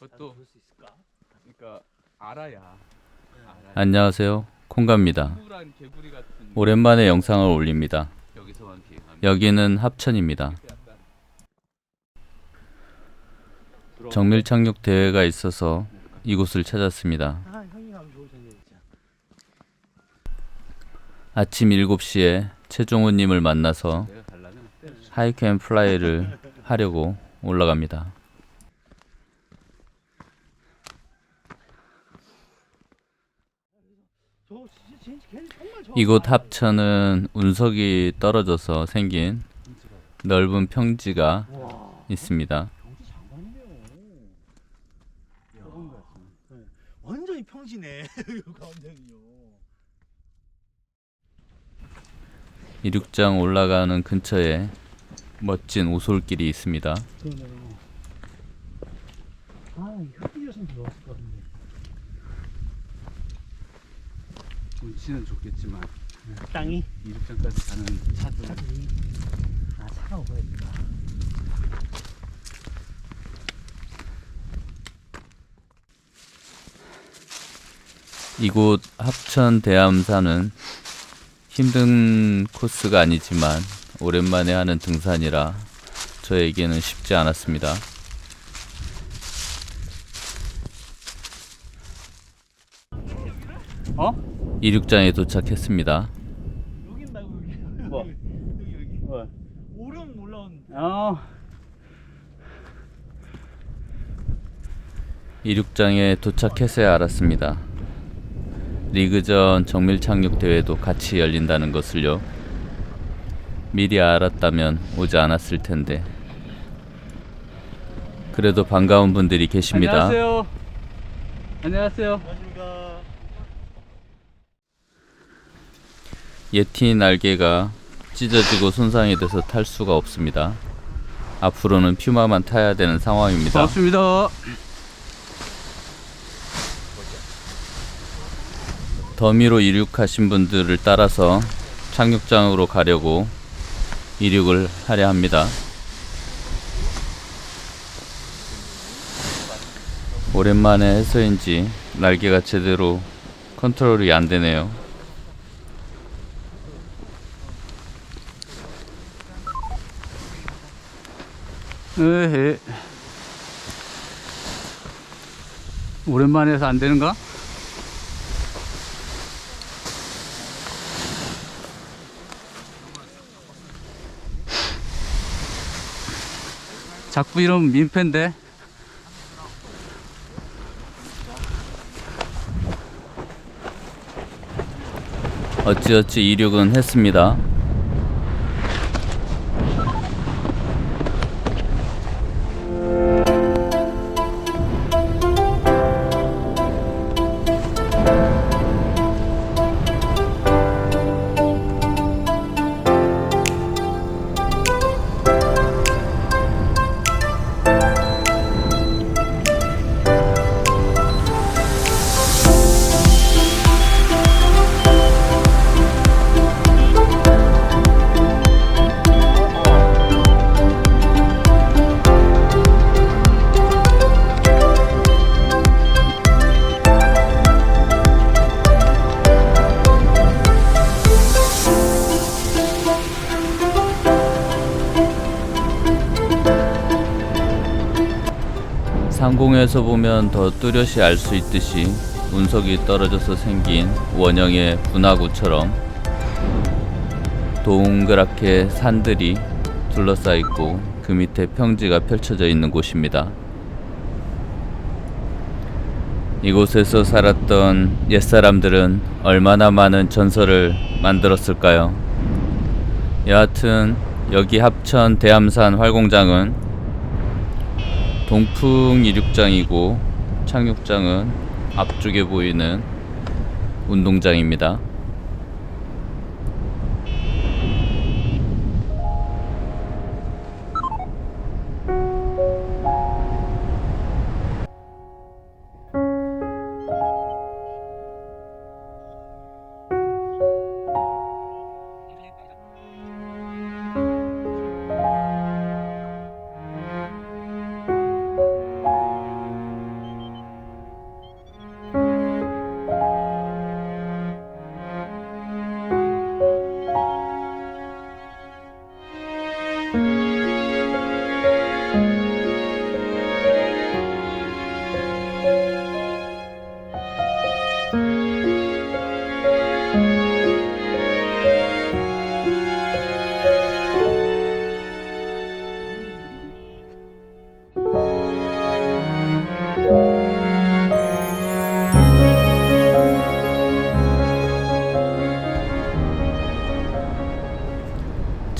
그것도 볼수 있을까? 그러니까 알아야. 알아야. 안녕하세요. 콩가입니다. 푸란 개구리 같은 오랜만에 영상을 올립니다. 여기서만 비행하면 여기는 합천입니다. 약간 정밀 착륙 대회가 있어서 이곳을 찾았습니다. 아 형이 가면 좋을 텐데 진짜. 아침 7시에 최종훈님을 만나서 내가 하이크 앤 플라이를 하려고 올라갑니다. 저 진짜 진짜 걔 정말 좋아. 이곳 합천은 운석이 떨어져서 생긴 넓은 평지가 와. 있습니다. 완전히 평지네. 이륙장 올라가는 근처에 멋진 오솔길이 있습니다. 아, 흙이었으면 좋았을 것 같은데. 운치는 좋겠지만 땅이? 이륙장까지 가는 차들 차들이. 아, 차가 오버했다. 이곳 합천 대암산은 힘든 코스가 아니지만 오랜만에 하는 등산이라 저에게는 쉽지 않았습니다. 어? 이륙장에 도착했습니다. 여긴 말고 여기. 뭐? 여기, 여기. 뭐? 오름 올라온. 어. 이륙장에 도착해서야 알았습니다. 리그전 정밀 착륙 대회도 같이 열린다는 것을요. 미리 알았다면 오지 않았을 텐데. 그래도 반가운 분들이 계십니다. 안녕하세요. 안녕하세요. 안녕하십니까. 예티 날개가 찢어지고 손상이 돼서 탈 수가 없습니다. 앞으로는 퓨마만 타야 되는 상황입니다. 반갑습니다. 더미로 이륙하신 분들을 따라서 착륙장으로 가려고 이륙을 하려 합니다. 오랜만에 해서인지 날개가 제대로 컨트롤이 안 되네요. 에헤. 오랜만에 해서 안 되는가? 자꾸 이러면 민폐인데. 어찌어찌 이륙은 했습니다. 상공에서 보면 더 뚜렷이 알 수 있듯이 운석이 떨어져서 생긴 원형의 분화구처럼 동그랗게 산들이 둘러싸여 있고 그 밑에 평지가 펼쳐져 있는 곳입니다. 이곳에서 살았던 옛사람들은 얼마나 많은 전설을 만들었을까요? 여하튼 여기 합천 대암산 활공장은 동풍 이륙장이고 착륙장은 앞쪽에 보이는 운동장입니다.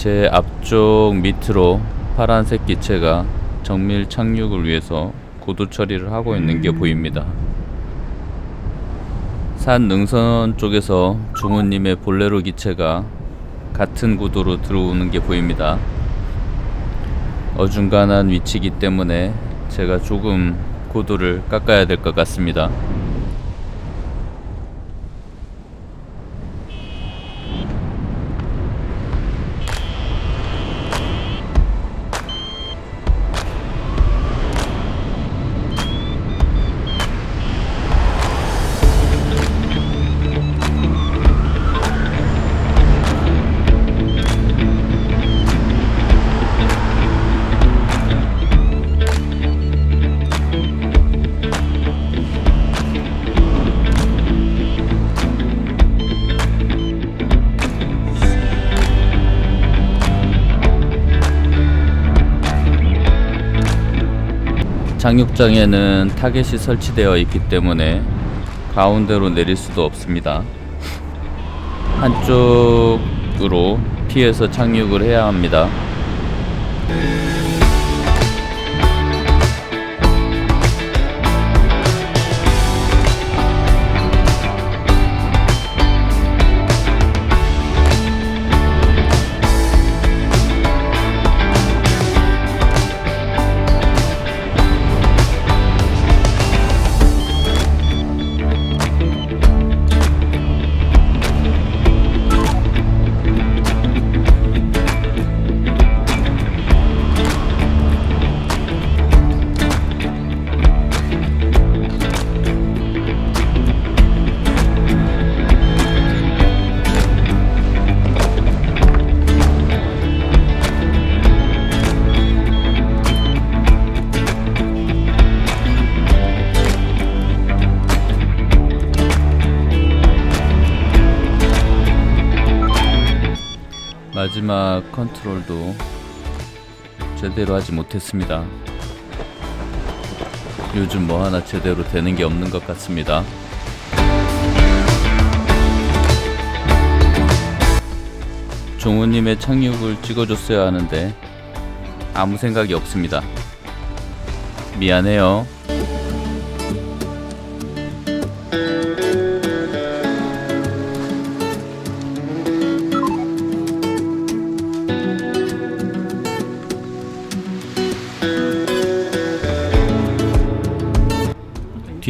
제 앞쪽 밑으로 파란색 기체가 정밀 착륙을 위해서 고도 처리를 하고 있는 게 보입니다. 산 능선 쪽에서 종우님의 볼레로 기체가 같은 구도로 들어오는 게 보입니다. 어중간한 위치이기 때문에 제가 조금 고도를 깎아야 될 것 같습니다. 착륙장에는 타겟이 설치되어 있기 때문에 가운데로 내릴 수도 없습니다. 한쪽으로 피해서 착륙을 해야 합니다. 마지막 컨트롤도 제대로 하지 못했습니다. 요즘 뭐 하나 제대로 되는 게 없는 것 같습니다. 종우님의 착륙을 찍어줬어야 하는데 아무 생각이 없습니다. 미안해요.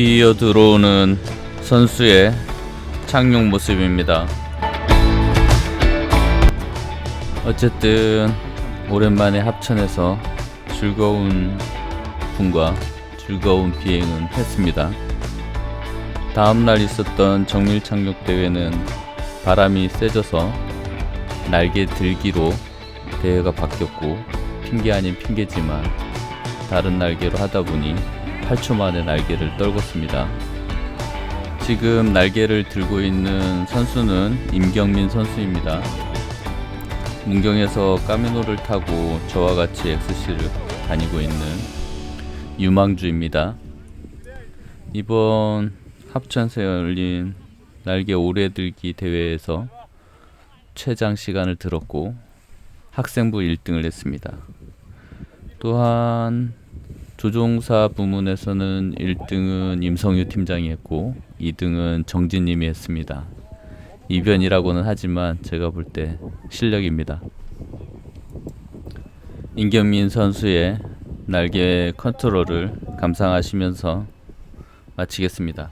뒤이어 들어오는 선수의 착륙 모습입니다. 어쨌든 오랜만에 합천에서 즐거운 분과 즐거운 비행은 했습니다. 다음날 있었던 정밀 착륙 대회는 바람이 세져서 날개 들기로 대회가 바뀌었고 핑계 아닌 핑계지만 다른 날개로 하다 보니 8초 만에 날개를 떨궜습니다. 지금 날개를 들고 있는 선수는 임경민 선수입니다. 문경에서 까메노를 타고 저와 같이 XC를 다니고 있는 유망주입니다. 이번 합천에서 열린 날개 오래 들기 대회에서 최장 시간을 들었고 학생부 1등을 했습니다. 또한 조종사 부문에서는 1등은 임성유 팀장이 했고 2등은 정진님이 했습니다. 이변이라고는 하지만 제가 볼 때 실력입니다. 임경민 선수의 날개 컨트롤을 감상하시면서 마치겠습니다.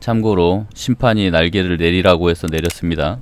참고로 심판이 날개를 내리라고 해서 내렸습니다.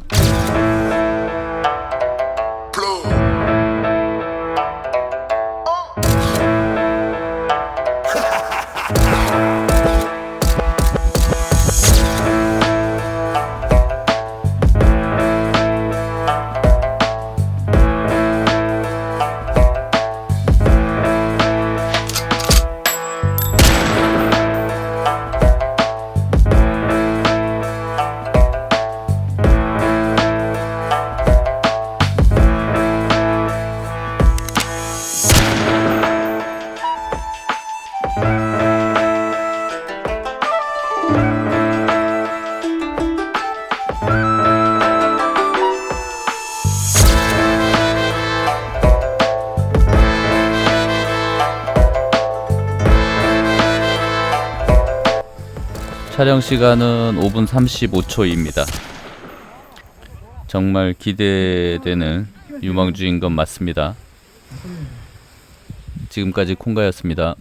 촬영 시간은 5분 35초입니다. 정말 기대되는 유망주인 건 맞습니다. 지금까지 콩가였습니다.